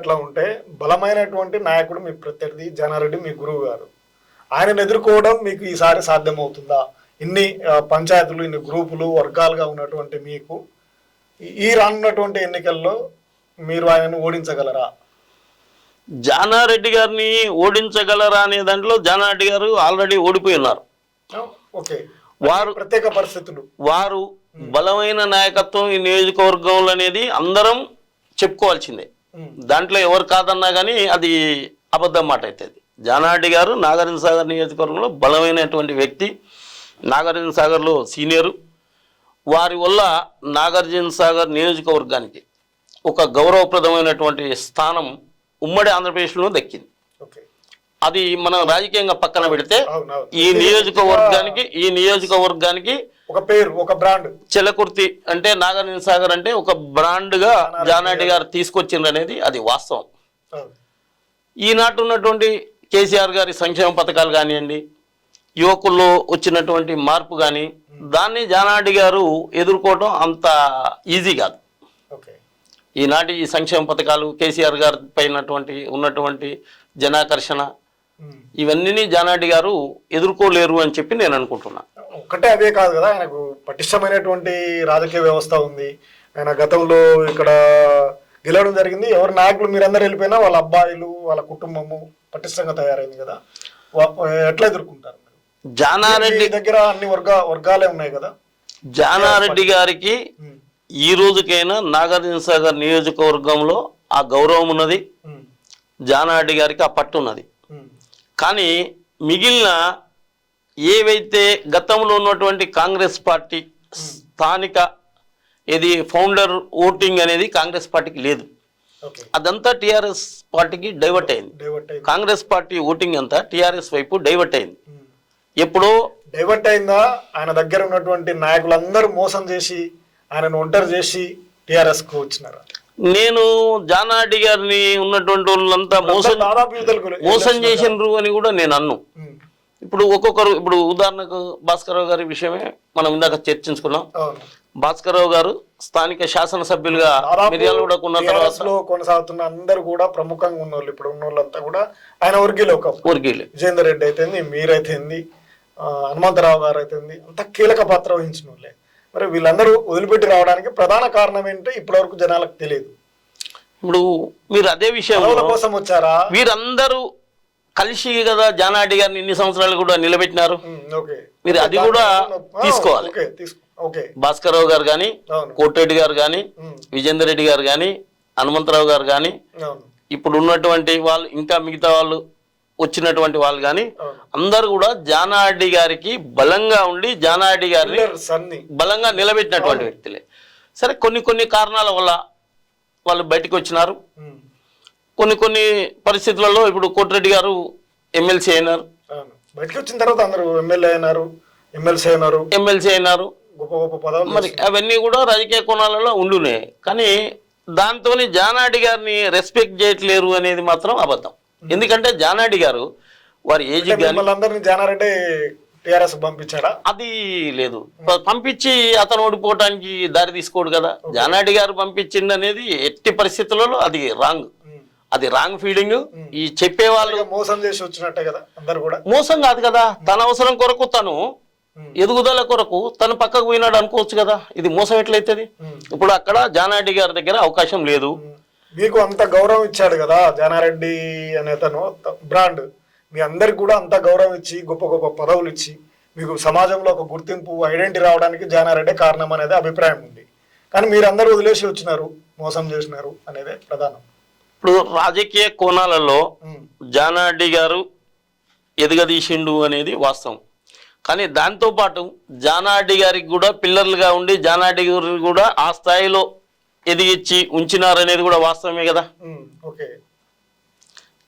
అట్లా ఉంటే బలమైనటువంటి నాయకుడు మీ ప్రత్యర్థి జానారెడ్డి మీ గురువు గారు. ఆయనను ఎదుర్కోవడం మీకు ఈసారి సాధ్యమవుతుందా? ఇన్ని పంచాయతీలు ఇన్ని గ్రూపులు వర్గాలుగా ఉన్నటువంటి మీకు ఈ- రానున్నటువంటి ఎన్నికల్లో మీరు ఆయనను ఓడించగలరా? జానారెడ్డి గారిని ఓడించగలరా అనే దాంట్లో జానారెడ్డి గారు ఆల్రెడీ ఓడిపోయి ఉన్నారు. ఓకే. వారు ప్రత్యేక పరిస్థితులు. వారు బలమైన నాయకత్వం ఈ నియోజకవర్గంలో అనేది అందరం చెప్పుకోవాల్సిందే. దాంట్లో ఎవరు కాదన్నా కానీ అది అబద్ధం మాట అవుతుంది జానారెడ్డి గారు నాగార్జున సాగర్ నియోజకవర్గంలో బలమైనటువంటి వ్యక్తి నాగార్జున సాగర్లో సీనియరు. వారి వల్ల నాగార్జున సాగర్ నియోజకవర్గానికి ఒక గౌరవప్రదమైనటువంటి స్థానం ఉమ్మడి ఆంధ్రప్రదేశ్లో దక్కింది. అది మనం రాజకీయంగా పక్కన పెడితే ఈ నియోజకవర్గానికి ఈ నియోజకవర్గానికి ఒక పేరు ఒక బ్రాండ్ చెలకుర్తి అంటే నాగార్జున సాగర్ అంటే ఒక బ్రాండ్గా జానారెడ్డి గారు తీసుకొచ్చిండ్రు అనేది అది వాస్తవం. ఈనాటి ఉన్నటువంటి కేసీఆర్ గారి సంక్షేమ పథకాలు కానివ్వండి యువకుల్లో వచ్చినటువంటి మార్పు కానీ దాన్ని జానారెడ్డి గారు ఎదుర్కోవడం అంత ఈజీ కాదు. ఈనాటి ఈ సంక్షేమ పథకాలు కేసీఆర్ గారి పైనటువంటి ఉన్నటువంటి జనాకర్షణ. ఇవన్నీ జానారెడ్డి గారు ఎదుర్కోలేరు అని చెప్పి నేను అనుకుంటున్నా. ఒక్కటే అదే కాదు కదా ఆయనకు పటిష్టమైనటువంటి రాజకీయ వ్యవస్థ ఉంది. ఆయన గతంలో ఇక్కడ గెలవడం జరిగింది. ఎవరి నాయకులు మీరందరూ వెళ్ళిపోయినా వాళ్ళ అబ్బాయిలు వాళ్ళ కుటుంబము పటిష్టంగా తయారైంది కదా. ఎట్లా ఎదుర్కొంటారు? జానారెడ్డి దగ్గర అన్ని వర్గ వర్గాలే ఉన్నాయి కదా. జానారెడ్డి గారికి ఈ రోజుకైనా నాగార్జున సాగర్ నియోజకవర్గంలో ఆ గౌరవం ఉన్నది. జానారెడ్డి గారికి ఆ పట్టు ఉన్నది. కానీ మిగిలిన ఏవైతే గతంలో ఉన్నటువంటి కాంగ్రెస్ పార్టీ స్థానిక ఇది ఫౌండర్ ఓటింగ్ అనేది కాంగ్రెస్ పార్టీకి లేదు. అదంతా టీఆర్ఎస్ పార్టీకి డైవర్ట్ అయింది. కాంగ్రెస్ పార్టీ ఓటింగ్ అంతా టీఆర్ఎస్ వైపు డైవర్ట్ అయింది. ఎప్పుడో డైవర్ట్ అయిందా? ఆయన దగ్గర ఉన్నటువంటి నాయకులందరూ మోసం చేసి ఆయనను ఒంటరి చేసి టిఆర్ఎస్కు వచ్చినారు? నేను జానారెడ్డి గారిని ఉన్నటువంటి వాళ్ళంతా మోసం మోసం చేసినరు అని కూడా నేను అన్ను. ఇప్పుడు ఒక్కొక్కరు ఇప్పుడు ఉదాహరణకు భాస్కరరావు గారి విషయమే మనం ఇందాక చర్చించుకున్నాం. భాస్కరరావు గారు స్థానిక శాసనసభ్యులుగా మిర్యాలగూడకు ఉన్న తర్వాత కొనసాగుతున్న అందరూ కూడా ప్రముఖంగా ఉన్న వాళ్ళు ఇప్పుడు ఉన్న వాళ్ళంతా కూడా ఆయన వర్గీలో ఒక ఊరికెళ్ళి విజేందర్ రెడ్డి అయితేంది మీరైతేంది ఆ, హనుమంతరావు గారు అయితేంది అంత కీలక పాత్ర వహించిన వాళ్ళే మరి వీళ్ళందరూ వదిలిపెట్టి రావడానికి ప్రధాన కారణం ఏంటంటే ఇప్పటివరకు జనాలకు తెలియదు. ఇప్పుడు మీరు అదే పదవుల కోసం వచ్చారా? వీరందరూ కలిసి కదా జానారెడ్డి గారిని ఇన్ని సంవత్సరాలు కూడా నిలబెట్టినారు. మీరు అది కూడా తీసుకోవాలి. ఓకే భాస్కరరావు గారు కానీ కోటిరెడ్డి గారు కానీ విజేందర్ రెడ్డి గారు కానీ హనుమంతరావు గారు కానీ ఇప్పుడు ఉన్నటువంటి వాళ్ళు ఇంకా మిగతా వాళ్ళు వచ్చినటువంటి వాళ్ళు కానీ అందరూ కూడా జానారెడ్డి గారికి బలంగా ఉండి జానారెడ్డి గారిని బలంగా నిలబెట్టినటువంటి వ్యక్తులే. సరే కొన్ని కొన్ని కారణాల వల్ల వాళ్ళు బయటకు వచ్చినారు. కొన్ని కొన్ని పరిస్థితులలో ఇప్పుడు కోటిరెడ్డి గారు ఎమ్మెల్సీ అయినారు. బయటకు వచ్చిన తర్వాత అందరూ ఎమ్మెల్యే అయినారు ఎమ్మెల్సీ అయినారు. ఎమ్మెల్సీ అయినారు. గొప్ప గొప్ప పదవులు మరి అవన్నీ కూడా రాజకీయ కోణాలలో ఉండునే. కానీ దాంతో జానాడి గారిని రెస్పెక్ట్ చేయట్లేరు అనేది మాత్రం అబద్ధం. ఎందుకంటే జానాడి గారు వారి ఏజ్ అంటే కానీ మిమ్మల్ని అందరినీ జానారెడ్డి టిఆర్ఎస్ పంపించాడా? అది లేదు. పంపించి అతను ఓడిపోవటానికి దారి తీసుకోడు కదా. జానాడి గారు పంపించింది అనేది ఎట్టి పరిస్థితులలో అది రాంగ్. అది రాంగ్ ఫీలింగ్. ఈ చెప్పేవాళ్ళు మోసం చేసి వచ్చినట్టే కదా అందరు కూడా. మోసం కాదు కదా. తన అవసరం కొరకు తను. ఎదుగుదల కొరకు తను పక్కకు పోయినాడు అనుకోవచ్చు కదా. ఇది మోసం ఎట్లయితుంది? ఉమ్. ఇప్పుడు అక్కడ జానారెడ్డి గారి దగ్గర అవకాశం లేదు. మీకు అంత గౌరవం ఇచ్చాడు కదా జానారెడ్డి అనే తను బ్రాండ్. మీ అందరికి కూడా అంత గౌరవం ఇచ్చి గొప్ప గొప్ప పదవులు ఇచ్చి మీకు సమాజంలో ఒక గుర్తింపు ఐడెంటిటీ రావడానికి జానారెడ్డి కారణం అనేది అభిప్రాయం ఉంది. కానీ మీరందరూ వదిలేసి వచ్చినారు మోసం చేసినారు అనేదే ప్రధానం. ఇప్పుడు రాజకీయ కోణాలలో. జానారెడ్డి గారు ఎదగదీసిండు అనేది వాస్తవం. కానీ దాంతోపాటు జానారెడ్డి గారికి కూడా పిల్లర్లుగా ఉండి జానారెడ్డి గారు కూడా ఆ స్థాయిలో ఎదిగించి ఉంచినారనేది కూడా వాస్తవమే కదా.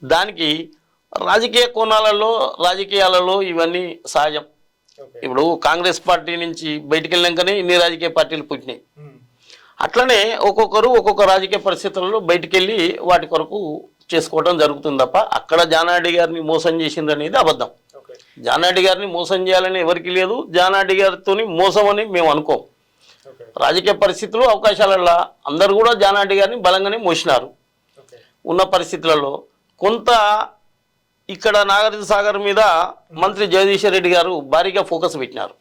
దానికి రాజకీయ కోణాలలో రాజకీయాలలో ఇవన్నీ సహజం. ఇప్పుడు కాంగ్రెస్ పార్టీ నుంచి బయటికి వెళ్ళాకనే ఇన్ని రాజకీయ పార్టీలు పుట్టినాయి. అట్లనే ఒక్కొక్కరు ఒక్కొక్క రాజకీయ పరిస్థితులలో బయటికి వెళ్ళి వాటి కొరకు చేసుకోవడం జరుగుతుంది తప్ప అక్కడ జానారెడ్డి గారిని మోసం చేసింది అనేది అబద్ధం జానారెడ్డి గారిని మోసం చేయాలని ఎవరికి లేదు. జానారెడ్డి గారితో మోసం అని మేము అనుకోం. రాజకీయ పరిస్థితులు అవకాశాలల్లో అందరూ కూడా జానారెడ్డి గారిని బలంగానే మోసినారు. ఉన్న పరిస్థితులలో కొంత ఇక్కడ నాగార్జున సాగర్ మీద మంత్రి జగదీశ్వర్ రెడ్డి గారు భారీగా ఫోకస్ పెట్టినారు.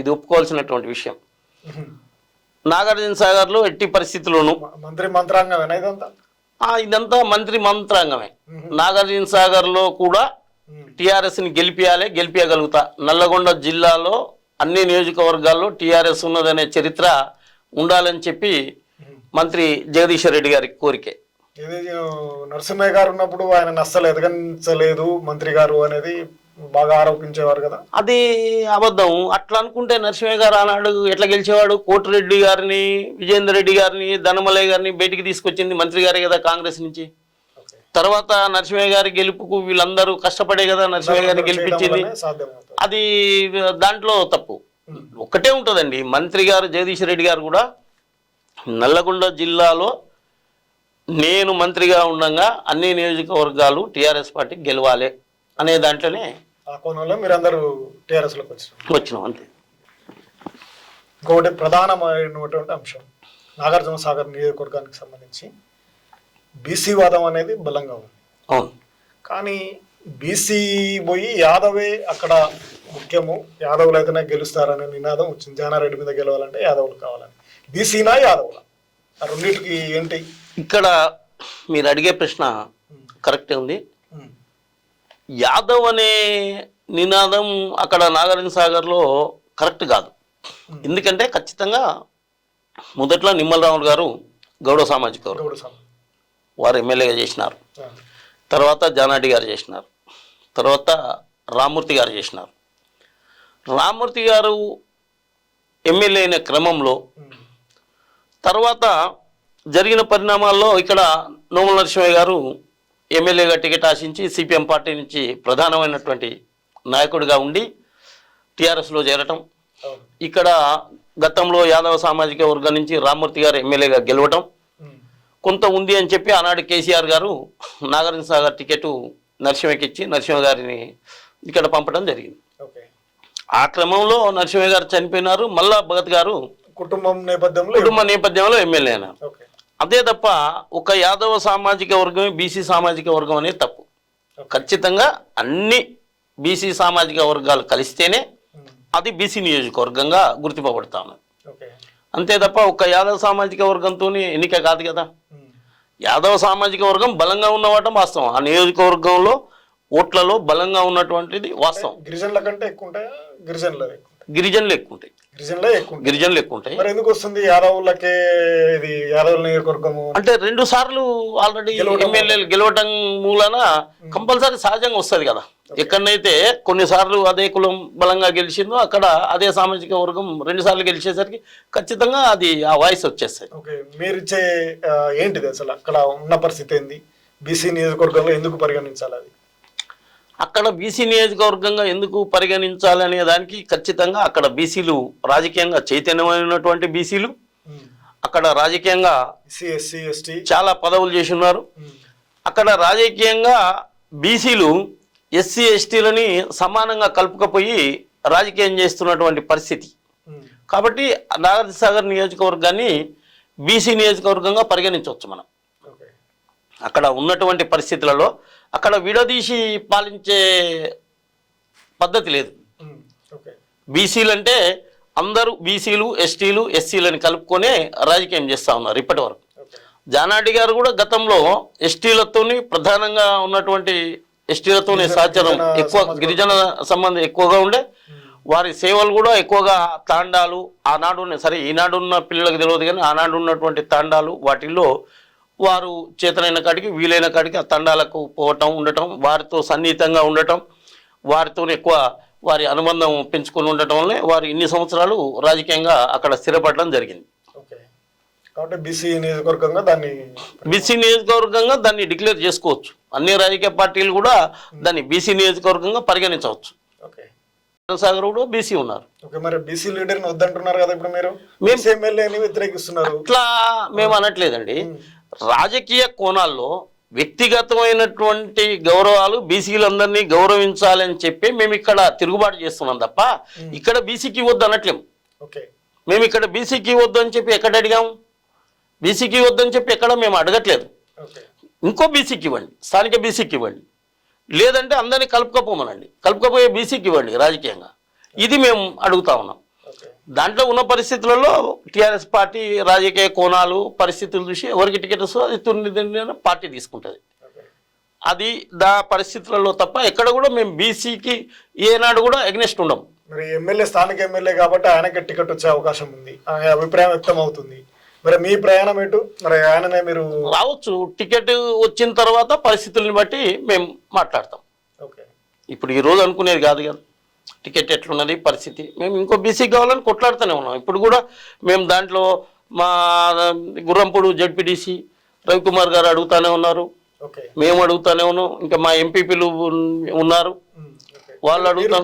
ఇది ఒప్పుకోవాల్సినటువంటి విషయం. నాగార్జున సాగర్లో ఎట్టి పరిస్థితుల్లోనూ మంత్రి మంత్రాంగమేనా ఇదంతా? మంత్రి మంత్రాంగమే. నాగార్జున సాగర్లో కూడా. టీఆర్ఎస్ని గెలిపియాలి గెలిపించగలుగుతా నల్లగొండ జిల్లాలో అన్ని నియోజకవర్గాల్లో టీఆర్ఎస్ ఉన్నదనే చరిత్ర ఉండాలని చెప్పి మంత్రి జగదీశ్వర్ రెడ్డి గారి కోరికే. నరసింహయ్య గారు ఉన్నప్పుడు ఆయన నష్టలు ఎదగనించలేదు మంత్రి గారు అనేది బాగా ఆరోపించేవారు కదా? అది అబద్ధం. అట్లా అనుకుంటే నరసింహయ్య గారు ఆనాడు ఎట్లా గెలిచేవాడు? కోటిరెడ్డి గారిని విజేందర్ రెడ్డి గారిని ధనమలయ్య గారిని బయటికి తీసుకొచ్చింది మంత్రి గారే కదా కాంగ్రెస్ నుంచి? తర్వాత నరసింహయ్య గారి గెలుపుకు వీళ్ళందరూ కష్టపడే కదా నరసింహయ్య గారిని గెలిపించింది. అది దాంట్లో తప్పు. ఒక్కటే ఉంటుందండి. మంత్రి గారు జగదీష్ రెడ్డి గారు కూడా నల్లగొండ జిల్లాలో నేను మంత్రిగా ఉండగా అన్ని నియోజకవర్గాలు టీఆర్ఎస్ పార్టీ గెలవాలి అనే దాంట్లోనే ఆ కోణంలో మీరందరూ వచ్చినాం అంతే. ఇంకొకటి ప్రధానమైనటువంటి అంశం నాగార్జున సాగర్ నియోజకవర్గానికి సంబంధించి. బీసీ వాదం అనేది బలంగా ఉంది. అవును. కానీ బీసీ పోయి యాదవే అక్కడ ముఖ్యము. యాదవులు అయితేనే గెలుస్తారనే నినాదం వచ్చింది. జానారెడ్డి మీద గెలవాలంటే యాదవులు కావాలని. బీసీనా యాదవుల? ఆ రెండింటికి ఏంటి? ఇక్కడ మీరు అడిగే ప్రశ్న కరెక్టే ఉంది. యాదవ్ అనే నినాదం అక్కడ నాగార్జున సాగర్లో కరెక్ట్ కాదు. ఎందుకంటే ఖచ్చితంగా మొదట్లో నిమ్మలరావు గారు గౌడ సామాజిక వారు ఎమ్మెల్యేగా చేసినారు. తర్వాత జానాటి గారు చేసినారు. తర్వాత రామూర్తి గారు చేసినారు. రామూర్తి గారు ఎమ్మెల్యే అయిన క్రమంలో తర్వాత జరిగిన పరిణామాల్లో ఇక్కడ నోముల నరసింహయ్య గారు ఎమ్మెల్యేగా టికెట్ ఆశించి సిపిఎం పార్టీ నుంచి ప్రధానమైనటువంటి నాయకుడిగా ఉండి టీఆర్ఎస్లో చేరటం. ఇక్కడ గతంలో యాదవ సామాజిక వర్గం నుంచి రామూర్తి గారు ఎమ్మెల్యేగా గెలవటం. కొంత ఉంది అని చెప్పి ఆనాడు కేసీఆర్ గారు నాగార్జున సాగర్ టికెట్ నరసింహకి ఇచ్చి నరసింహ గారిని ఇక్కడ పంపడం జరిగింది. ఆ క్రమంలో నరసింహ గారు చనిపోయినారు. మళ్ళా భగత్ గారు కుటుంబం నేపథ్యంలో కుటుంబ నేపథ్యంలో ఎమ్మెల్యే అయినారు. అదే తప్ప ఒక యాదవ సామాజిక వర్గం బీసీ సామాజిక వర్గం అనేది తప్పు. ఖచ్చితంగా అన్ని బీసీ సామాజిక వర్గాలు కలిస్తేనే అది బీసీ నియోజకవర్గంగా గుర్తింపబడతా ఉన్నది. అంతే తప్ప ఒక యాదవ సామాజిక వర్గంతో ఎన్నిక కాదు కదా. యాదవ సామాజిక వర్గం బలంగా ఉన్నవాటం వాస్తవం. ఆ నియోజకవర్గంలో ఓట్లలో బలంగా ఉన్నటువంటిది వాస్తవం. గిరిజనుల కంటే ఎక్కువ ఉంటాయా గిరిజనుల ఎక్కువ ఉంటాయి గిరిజనులు ఎక్కువ ఉంటాయి గిరిజనులే ఎక్కువ ఉంటాయి మరి ఎందుకు వస్తుంది యాదవులకే ఇది యాదవుల నియోజకవర్గము? అంటే రెండు సార్లు ఆల్రెడీ గెలవటం ఎమ్మెల్యేలు గెలవటం మూలన కంపల్సరీ సహజంగా వస్తుంది కదా. ఎక్కడనైతే కొన్నిసార్లు అదే కులం బలంగా గెలిచిందో అక్కడ అదే సామాజిక వర్గం రెండు సార్లు గెలిచేసరికి ఖచ్చితంగా అది ఆ వాయిస్ వచ్చేస్తుంది ఓకే మీరు ఇచ్చే ఏంటిది అసలు అక్కడ ఉన్న పరిస్థితి ఏంది? బీసీ నియోజకవర్గంలో ఎందుకు పరిగణించాలి అది? అక్కడ బీసీ నియోజకవర్గంగా ఎందుకు పరిగణించాలనే దానికి ఖచ్చితంగా అక్కడ బీసీలు రాజకీయంగా చైతన్యమైనటువంటి బీసీలు అక్కడ రాజకీయంగా చాలా పదవులు చేసి ఉన్నారు. అక్కడ రాజకీయంగా బీసీలు ఎస్సీ ఎస్టీలని సమానంగా కలుపుకపోయి రాజకీయం చేస్తున్నటువంటి పరిస్థితి. కాబట్టి నాగార్జున సాగర్ నియోజకవర్గాన్ని బీసీ నియోజకవర్గంగా పరిగణించవచ్చు మనం. అక్కడ ఉన్నటువంటి పరిస్థితులలో అక్కడ విడదీసి పాలించే పద్ధతి లేదు. బీసీలు అంటే అందరూ బీసీలు ఎస్టీలు ఎస్సీలని కలుపుకొనే రాజకీయం చేస్తూ ఉన్నారు ఇప్పటి వరకు జానారెడ్డి గారు కూడా గతంలో ఎస్టీలతోని ప్రధానంగా ఉన్నటువంటి ఎస్టీలతోని సహచరం ఎక్కువ. గిరిజన సంబంధం ఎక్కువగా ఉండే. వారి సేవలు కూడా ఎక్కువగా తాండాలు ఆనాడు సరే ఈనాడు ఉన్న పిల్లలకు తెలియదు కానీ ఆనాడు ఉన్నటువంటి తాండాలు వాటిల్లో వారు చేతనైన కాడికి వీలైన కాడికి ఆ తండాలకు పోవటం ఉండటం వారితో సన్నిహితంగా ఉండటం వారితో ఎక్కువ వారి అనుబంధం పెంచుకొని ఉండటం వల్లే వారు ఇన్ని సంవత్సరాలు రాజకీయంగా అక్కడ స్థిరపడడం జరిగింది. కాబట్టి బీసీ నియోజకవర్గంగా దాన్ని బీసీ నియోజకవర్గంగా దాన్ని డిక్లేర్ చేసుకోవచ్చు. అన్ని రాజకీయ పార్టీలు కూడా దాన్ని బీసీ నియోజకవర్గంగా పరిగణించవచ్చు. సాగర్ కూడా బీసీ ఉన్నారు. ఓకే మరి బీసీ లీడర్ని వద్దంటున్నారు కదా ఇప్పుడు మీరు? మేము- బీసీ ఎమ్మెల్యేని వ్యతిరేకిస్తున్నారు. అట్లా మేము అనట్లేదండి. రాజకీయ కోణాల్లో వ్యక్తిగతమైనటువంటి గౌరవాలు బీసీలందరినీ గౌరవించాలని చెప్పి మేము ఇక్కడ తిరుగుబాటు చేస్తున్నాం తప్ప ఇక్కడ బీసీకి వద్దు అనట్లేము ఓకే. మేము ఇక్కడ బీసీకి వద్దు అని చెప్పి ఎక్కడ అడిగాము బీసీకి వద్దు అని చెప్పి ఎక్కడ మేము అడగట్లేదు. ఇంకో బీసీకి ఇవ్వండి. స్థానిక బీసీకి ఇవ్వండి. లేదంటే అందరినీ కలుపుకపోమనండి. కలుపుకపోయే బీసీకి ఇవ్వండి రాజకీయంగా. ఇది మేము అడుగుతా ఉన్నాం. దాంట్లో ఉన్న పరిస్థితులలో టీఆర్ఎస్ పార్టీ రాజకీయ కోణాలు పరిస్థితులు చూసి ఎవరికి టికెట్ వస్తుందో అది తుర్ని పార్టీ తీసుకుంటుంది. అది దా పరిస్థితులలో తప్ప ఎక్కడ కూడా మేము బీసీకి ఏనాడు కూడా ఎగ్నెస్ట్ ఉండం. మరి ఎమ్మెల్యే స్థానిక ఎమ్మెల్యే కాబట్టి ఆయనకి టికెట్ వచ్చే అవకాశం ఉంది. అనే అభిప్రాయం వ్యక్తం అవుతుంది. మరి మీ ప్రయాణం ఎటు మరి ఆయననే మీరు రావచ్చు. టికెట్ వచ్చిన తర్వాత పరిస్థితుల్ని బట్టి మేము మాట్లాడతాం. ఓకే. ఇప్పుడు ఈ రోజు అనుకునేది కాదు కదా. టికెట్ ఎట్లున్నది పరిస్థితి. మేము ఇంకో బీసీ కావాలని కొట్లాడుతూనే ఉన్నాం. ఇప్పుడు కూడా మేము దాంట్లో మా గుర్రంపూడు జడ్పీటీసీ రవికుమార్ గారు అడుగుతానే ఉన్నారు. మేము అడుగుతానే ఉన్నాం. ఇంకా మా ఎంపీపీలు ఉన్నారు. వాళ్ళు అడుగుతాం?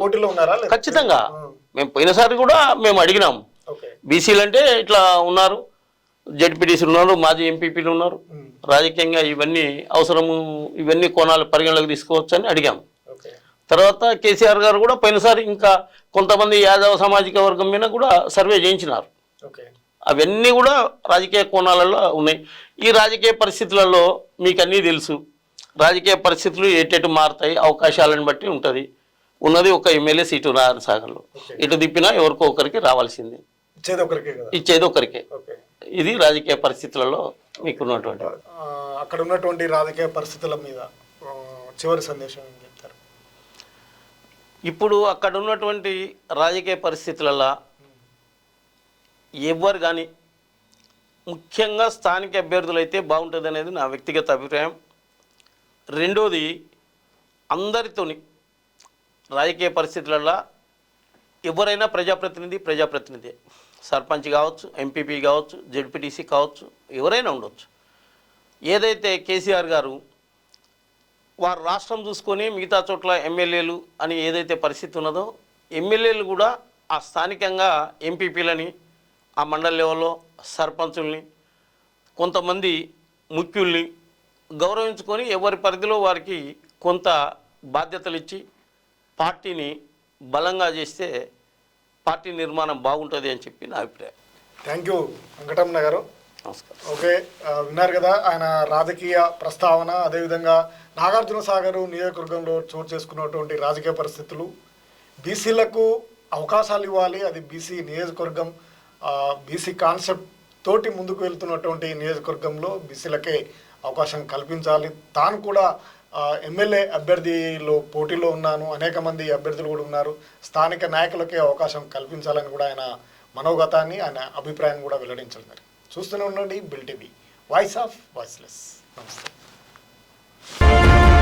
ఖచ్చితంగా. మేము పోయినసారి కూడా మేము అడిగినాం. ఓకే. బీసీలు అంటే ఇట్లా ఉన్నారు. జడ్పీటీసీలు ఉన్నారు మాజీ ఎంపీపీలు ఉన్నారు. రాజకీయంగా ఇవన్నీ అవసరము ఇవన్నీ కోణాలు పరిగణలోకి తీసుకోవచ్చు అని అడిగాం. ఓకే. తర్వాత కేసీఆర్ గారు కూడా పోయినసారి ఇంకా కొంతమంది యాదవ సామాజిక వర్గం మీద కూడా సర్వే చేయించినారు. అవన్నీ కూడా రాజకీయ కోణాలలో ఉన్నాయి. ఈ రాజకీయ పరిస్థితులలో మీకు అన్నీ తెలుసు. రాజకీయ పరిస్థితులు ఎటెటు మారుతాయి అవకాశాలను బట్టి ఉంటుంది. ఉన్నది ఒక ఎమ్మెల్యే సీటు నారాయణ సాగర్లో ఇటు తిప్పినా ఎవరికో ఒకరికి రావాల్సిందే. ఇచ్చేది ఒకరికే ఇది రాజకీయ పరిస్థితులలో మీకున్నటువంటి ఆ, అక్కడ ఉన్నటువంటి రాజకీయ పరిస్థితుల మీద చివరి సందేశం ఏం చెప్తారు? ఇప్పుడు అక్కడ ఉన్నటువంటి రాజకీయ పరిస్థితులలో ఎవ్వరు కానీ ముఖ్యంగా స్థానిక అభ్యర్థులు అయితే బాగుంటుంది అనేది నా వ్యక్తిగత అభిప్రాయం. రెండోది అందరితోని రాజకీయ పరిస్థితులలో ఎవరైనా ప్రజాప్రతినిధి ప్రజాప్రతినిధి. సర్పంచ్ కావచ్చు ఎంపీపీ కావచ్చు జడ్పీటీసీ కావచ్చు ఎవరైనా ఉండొచ్చు. ఏదైతే కేసీఆర్ గారు వారు రాష్ట్రం చూసుకొని మిగతా చోట్ల ఎమ్మెల్యేలు అని ఏదైతే పరిస్థితి ఉన్నదో ఎమ్మెల్యేలు కూడా ఆ స్థానికంగా ఎంపీపీలని ఆ మండల లెవెల్లో సర్పంచుల్ని కొంతమంది ముఖ్యుల్ని గౌరవించుకొని ఎవరి పరిధిలో వారికి కొంత బాధ్యతలు ఇచ్చి పార్టీని బలంగా చేస్తే పార్టీ నిర్మాణం బాగుంటుంది అని చెప్పి నా అభిప్రాయం. థ్యాంక్ యూ వెంకటరమణ గారు నమస్కారం. ఓకే విన్నారు కదా ఆయన రాజకీయ ప్రస్తావన అదేవిధంగా నాగార్జున సాగర్ నియోజకవర్గంలో చోటు చేసుకున్నటువంటి రాజకీయ పరిస్థితులు బీసీలకు అవకాశాలు ఇవ్వాలి అది బీసీ నియోజకవర్గం బీసీ కాన్సెప్ట్ తోటి ముందుకు వెళ్తున్నటువంటి నియోజకవర్గంలో బీసీలకే అవకాశం కల్పించాలి. తాను కూడా ఎమ్మెల్యే అభ్యర్థిలో పోటీలో ఉన్నాను. అనేక మంది అభ్యర్థులు కూడా ఉన్నారు. స్థానిక నాయకులకే అవకాశం కల్పించాలని కూడా ఆయన మనోగతాన్ని ఆయన అభిప్రాయాన్ని కూడా వెల్లడించడం జరిగింది చూస్తూనే ఉండండి bill TV. Voice of voiceless. నమస్తే.